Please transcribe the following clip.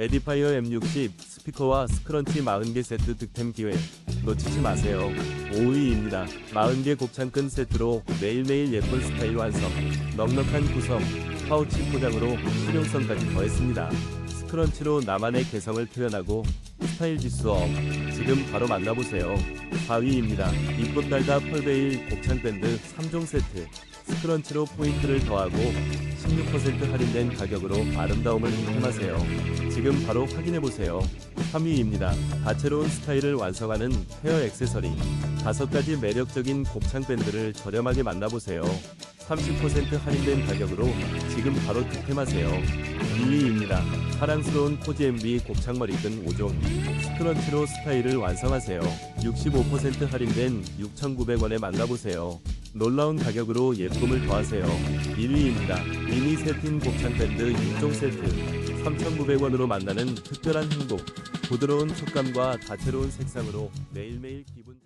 에디파이어 M60 스피커와 스크런치 40개 세트 득템 기회 놓치지 마세요. 5위입니다. 40개 곱창근 세트로 매일매일 예쁜 스타일 완성, 넉넉한 구성, 파우치 포장으로 실용성까지 더했습니다. 스크런치로 나만의 개성을 표현하고 스타일 지수 업. 지금 바로 만나보세요. 4위입니다. 이쁘 달다 펄베일 곱창 밴드 3종 세트. 스크런치로 포인트를 더하고 16% 할인된 가격으로 아름다움을 획득하세요. 지금 바로 확인해보세요. 3위입니다. 다채로운 스타일을 완성하는 헤어 액세서리. 5가지 매력적인 곱창 밴드를 저렴하게 만나보세요. 30% 할인된 가격으로 지금 바로 득템하세요. 2위입니다. 사랑스러운 MB 곱창머리끈 5종 스크런치로 스타일을 완성하세요. 65% 할인된 6,900원에 만나보세요. 놀라운 가격으로 예쁨을 더하세요. 1위입니다. 미니 세틴 곱창 밴드 6종 세트 3,900원으로 만나는 특별한 행복. 부드러운 촉감과 다채로운 색상으로 매일매일 기분